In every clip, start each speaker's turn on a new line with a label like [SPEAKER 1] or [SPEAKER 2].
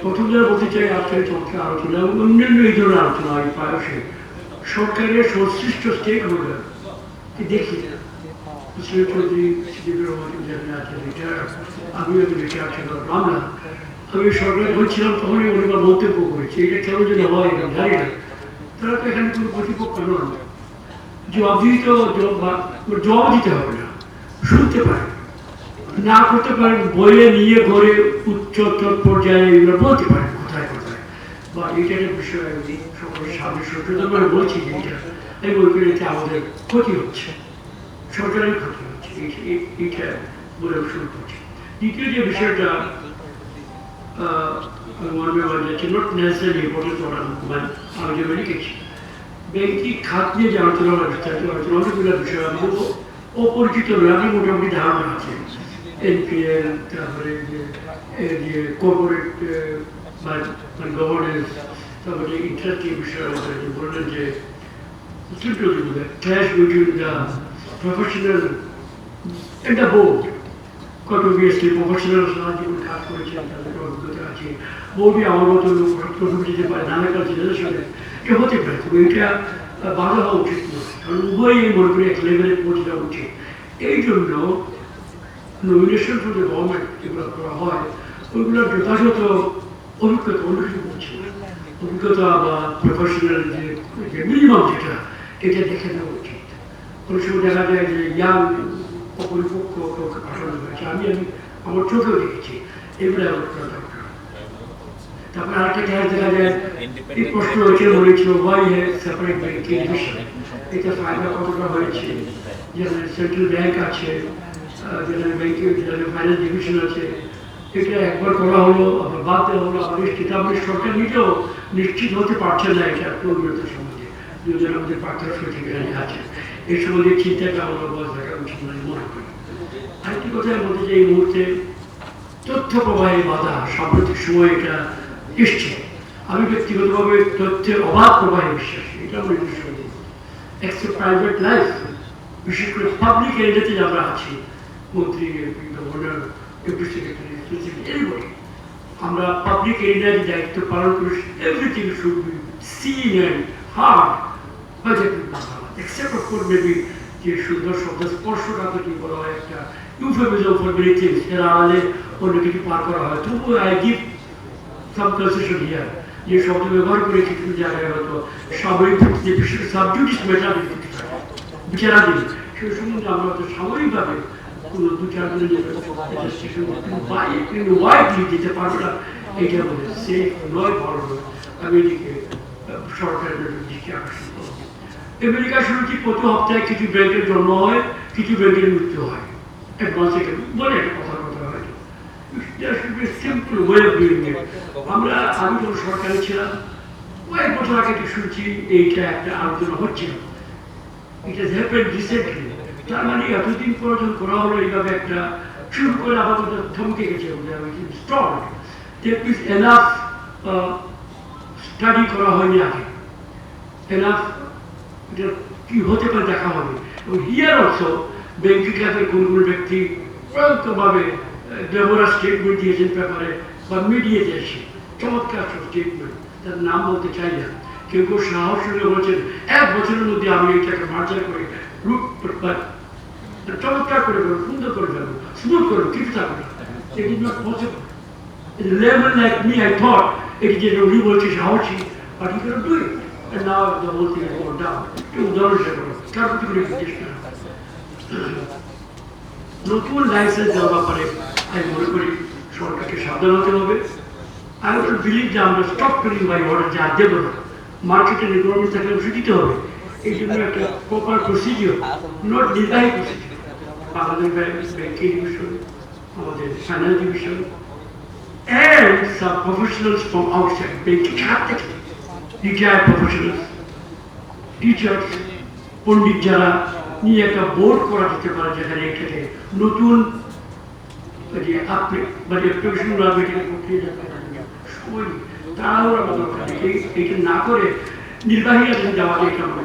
[SPEAKER 1] প্রথম যারা বলতে চাই, আপনার চমৎকার আলোচনা এবং অন্যান্য এই আলোচনা সরকারের সংশ্লিষ্ট স্টেক হোল্ডার দেখি না। কেন না। জবাব দিতে হবে না। শুনতে পারে না করতে পারেন, বইয়ে নিয়ে ঘরে উচ্চতর পর্যায়ে এগুলো বলতে পারেন, কোথায় কোথায়। বা এইটার বিষয়ে আমি সকলের সামনে সচেতন করে বলছি যে এটা, এই বইগুলিতে আমাদের ক্ষতি হচ্ছে, সরকারের ক্ষতি হচ্ছে এই- এই- এইটা বলে শুরু করছি। দ্বিতীয় যে বিষয়টা যাচ্ছে নট নেসেসারি ইম্পর্টেন্ট মানে আমি যে লিখেছি খাত নিয়ে যে আলোচনা বিস্তারিত আলোচনা, অনেকগুলো বিষয় অপরিচিত আমি মোটামুটি ধারণা আছে। এনপিএল তারপরে মানে তারপরে বিটুইন দ্য প্রফেশনাল কাজ করেছেন তাদের অভিজ্ঞতা আছে। বোর্ডে আমার মতো প্রথম যেতে পারে নানা এটা হতে পারে, তবে এটা বাধা হওয়া উচিত নয়। কারণ উভয়ই মনে করি এক লেভেলে পৌঁছে যাওয়া উচিত। এই জন্য নমিনেশন ফর দ্য গভর্নমেন্ট যেগুলো করা হয় ওইগুলোর যথাযথ অভিজ্ঞতা বলছি না। অভিজ্ঞতা বা প্রফেশনাল যে মিনিমাম যেটা এটা দেখে নেওয়া উচিত অনেক সময় দেখা যায় যে ইয়াং অপরিপক্ষ কাউকে পাঠানো হয়েছে আমি আমি আমার চোখেও দেখেছি এগুলো আমার করা দরকার তারপরে আরেকটা জায়গায় দেখা যায় এই প্রশ্ন হয়েছে বলেছিল ওয়াই হ্যাজ সেপারেট ব্যাংকিং এটা ফায়দা কতটা হয়েছে যেখানে সেন্ট্রাল ব্যাংক আছে যেখানে ব্যাংকিং ফাইন্যান্স ডিভিশন আছে, এটা একবার করা হলো, আবার হলো সরকার নিশ্চিত হতে পারছে না এটা দুজন আমাদের পার্থক্য থেকে আছে। এই চিন্তাটা উচিত মনে করি। আরেকটি কথা বলতে এই মুহূর্তে তথ্য প্রবাহে বাধা, সাম্প্রতিক সময় এটা এসছে। আমি ব্যক্তিগতভাবে তথ্যের অবাধ প্রবাহে বিশ্বাসী, এটা আমার নিজস্ব প্রাইভেট লাইফ বিশেষ করে পাবলিক এরিয়াতে আমরা আছি মন্ত্রী সেক্রেটারি আমরা পাবলিক এরিয়ার দায়িত্ব পালন করি everything should be seen and hard budget except of course maybe যে সুন্দর শব্দ স্পর্শটা বলা হয়, একটা ইউফেমিজম ফর অন্য কিছু পার করা হয়। তবুও I give some concession here যে শব্দ ব্যবহার করে কিছু জায়গায় হয়তো বিশেষ সাবজুডিস বিচারাধীন, সেই সম্বন্ধে আমরা তো সাময়িকভাবে কোনো দিতে এটা বলে সেফ নয়, ভালো নয়। আমি এদিকে সরকারের দিকে প্রতি কিছু ব্যাংকের জন্ম হয়, কিছু ব্যাংকের মৃত্যু হয়। অ্যাডভান্স থেকে বলে একটা কথা কথা হয়। সিম্পল ওয়ে অফ ইট আমরা, আমি যখন ছিলাম। কয়েক বছর আগে শুনছি, এইটা একটা আলোচনা হচ্ছিল। হ্যাপেন রিসেন্টলি তার মানে এতদিন পর যখন করা হলো এইভাবে একটা শুরু করে কথা থমকে গেছে স্টাডি করা হয়নি আগে। এনাফ কি হতে পারে দেখা হবে। এবং হিয়ার অলসো ব্যাংকিং খাতের কোন কোন ব্যক্তি প্রয়ত্নভাবে দেবরা স্টেটমেন্ট দিয়েছেন পেপারে বা মিডিয়াতে এসে চমৎকার সব স্টেটমেন্ট তার নাম বলতে চাই না। কেউ কেউ সাহস বলছেন, এক বছরের মধ্যে আমি এইটাকে মার্জার করে চমৎকার করে সুন্দর করে ফেলব স্মুথ করে নতুন লাইসেন্স মনে করি সরকারকে সাবধান হতে হবে আমরা যা দেবো না মার্কেটে রিকোয়ারমেন্ট থাকলে দিতে হবে এই জন্য একটা প্রপার প্রসিডিওর নট নির্বাহী প্রসিডিওর আমাদের ব্যাংকিং ডিভিশন আমাদের finance division and some professionals from outside, banking থেকে retired professionals, teachers, পণ্ডিত যারা নিয়ে একটা বোর্ড করা যেতে পারে যেখানে এটাকে নতুন যে আপনি মানে প্রক্রিয়া যাতে সময় নেই। দরকার নেই। না করে নির্বাহী আছেন যাওয়া এটা মনে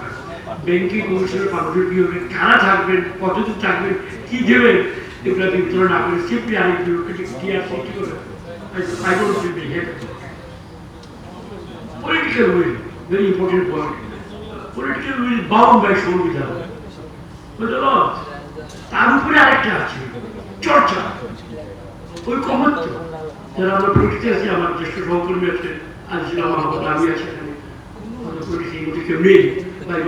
[SPEAKER 1] কমিশনের কারা থাকবেন? কতদিন থাকবেন? কি দেবেন? এগুলো না করে বিউরোক্রেটিক কি আছে, কি করে I don't feel head political will very important point political will bound by সংবিধান তার উপরে আরেকটা আছে, চর্চা। ঐকমত্য। যারা আমরা পলিটিক্যাল আছি, আমার জ্যেষ্ঠ সহকর্মী আছে আজিলা মাহমুদ আমি আছি আমরা পলিটিক্যাল কেউ নেই।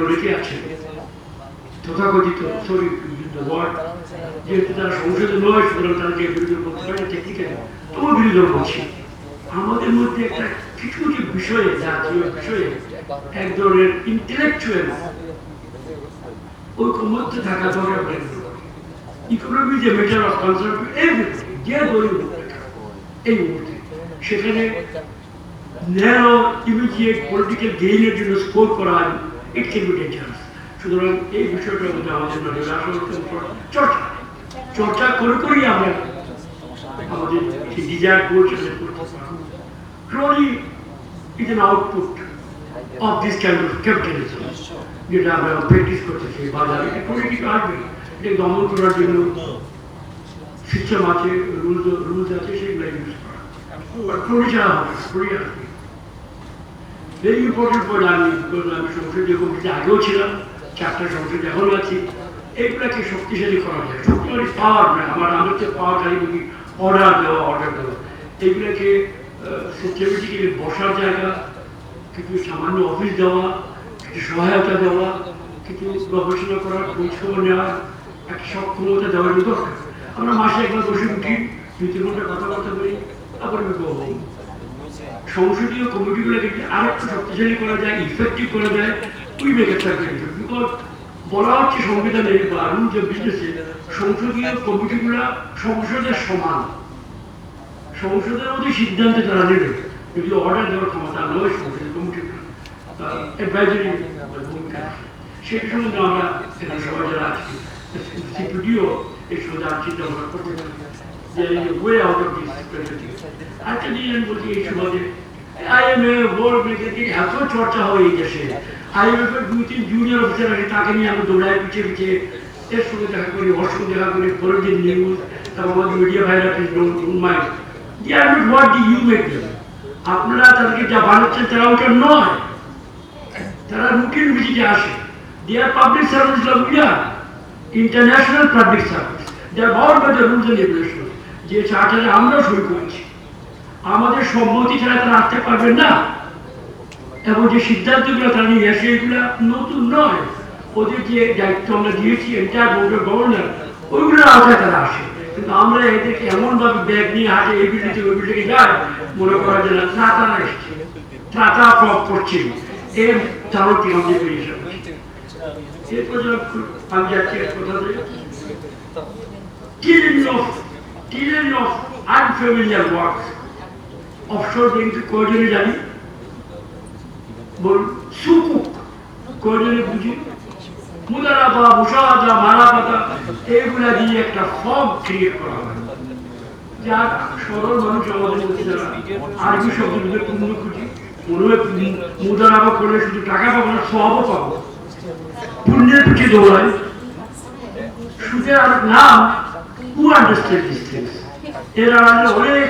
[SPEAKER 1] অনেকে আছে। তথাকথিত সরি ওয়ার্ড। যেহেতু তারা সংসদে নয়, সুতরাং তারা যে বিরোধী বলতে পারে টেকনিক্যালি তবু বিরোধী বলছি, আমাদের মধ্যে একটা কিছু কিছু বিষয়ে, জাতীয় বিষয়ে এক ধরনের ইন্টেলেকচুয়াল ঐকমত্য থাকা দরকার ইকোনমি যে মেটার অফ কনসার্ন এভরিথিং যে দলীয় এই মুহূর্তে। সেখানে ন্যারো ইমিডিয়েট পলিটিক্যাল গেইনের জন্য স্কোর করা ইট বি ডেঞ্জারাস সুতরাং এই বিষয়টার মধ্যে আমাদের নজর চর্চা। চর্চা করে করেই আমরা আমাদের ডিজায়ার গোল করতে is an output of this kind of capitalism যেটা আমরা প্র্যাকটিস করতেছি বাজারে। পলিটিক আসবে এটা দমন করার জন্য সিস্টেম আছে রুলস রুলস আছে সেগুলো ইউজ করা। আর ছাড়া হবে না, আসবে। ভেরি ইম্পর্টেন্ট পয়েন্ট আমি সংসদীয় কমিটিতে আগেও ছিলাম, চারটা সংসদে এখনও আছি। এগুলাকে শক্তিশালী করা যায়। শক্তিশালী পাওয়ার আমার আমাদের যে খালি বলি অর্ডার দেওয়া অর্ডার দেওয়া। এগুলোকে বসার জায়গা, কিছু সামান্য অফিস দেওয়া, কিছু সহায়তা দেওয়া, কিছু গবেষণা করার খোঁজখবর নেওয়া একটা সক্ষমতা দেওয়ার জন্য আমরা মাসে একবার বসে উঠি দুই তিন ঘণ্টা কথাবার্তা বলি, তারপরে আমি। সংসদীয় কমিটিগুলোকে যদি আরেকটু শক্তিশালী করা যায় ইফেক্টিভ করা যায় উই মেক এ বিকজ বলা হচ্ছে সংবিধানে বা রুল যে বিজনেসে সংসদীয় কমিটিগুলো সংসদের সমান। সংসদের মধ্যে সিদ্ধান্তে তারা নেবে, যদি অর্ডার দেওয়ার ক্ষমতা নয় সংসদীয় কমিটিগুলো অ্যাডভাইজারি ভূমিকা সেই সম্বন্ধে আমরা সবাই যারা আছি সিপিডিও এই আর চিন্তা ভাবনা করতে পারি যে ওয়ে আউট অফ দিস আরেকটা জিনিস আমি বলছি এই সমাজে আইএমএ ওয়ার্ল্ড ব্যাংকের এত চর্চা হয় এই দেশে। আইএমএফ এর দুই তিন জুনিয়র অফিসার আছে তাকে নিয়ে আমি দৌড়াই পিছিয়ে পিছিয়ে। এর সঙ্গে দেখা করি, ওর সঙ্গে দেখা করি পরের দিন নিউজ তারপর আমাদের মিডিয়া ভাইরা mind the are not what do you make আপনারা তাদেরকে যা বানাচ্ছেন তারা ওটা নয়। তারা রুটিন ভিজিটে আসে। They are public service we international public service they are bound by the rules and regulation যে চার্টারে আমরাও সই করেছি আমাদের সম্মতি ছাড়া তারা আসতে পারবেন না। এবং যে সিদ্ধান্তগুলো তারা নিয়ে আসে, এগুলো নতুন নয়। ওদের যে দায়িত্ব আমরা দিয়েছি এন্টায়ার বোর্ড অফ গভর্নর ওইগুলোর আওতায় তারা আসে। কিন্তু আমরা এদেরকে এমনভাবে ব্যাগ নিয়ে হাঁটে, এই বিল্ডিং থেকে ওই বিল্ডিংয়ে যায়, মনে করা যায় না ত্রাতা এসছে। ত্রাতা ফ্রক করছে। এর চালকটি আমাদের বেরিয়ে এরপর আমি যাচ্ছি এক কথা বলে। Trillions of trillions of unfamiliar words offshore ব্যাংকে কয়জনে জানি। বল সুকুক কয়জনে বুঝি মুদারাবা মুসাহাদা মারাপাতা এগুলা দিয়ে একটা ফর্ম ক্রিয়েট করা হয়। সরল মানুষ আমাদের যারা আরবি খুঁজি মনে হয় করলে শুধু টাকা পাবো না, সবও পাবো। পুণ্যের পিছিয়ে দৌড়ায়। সুতরাং নাম অনেক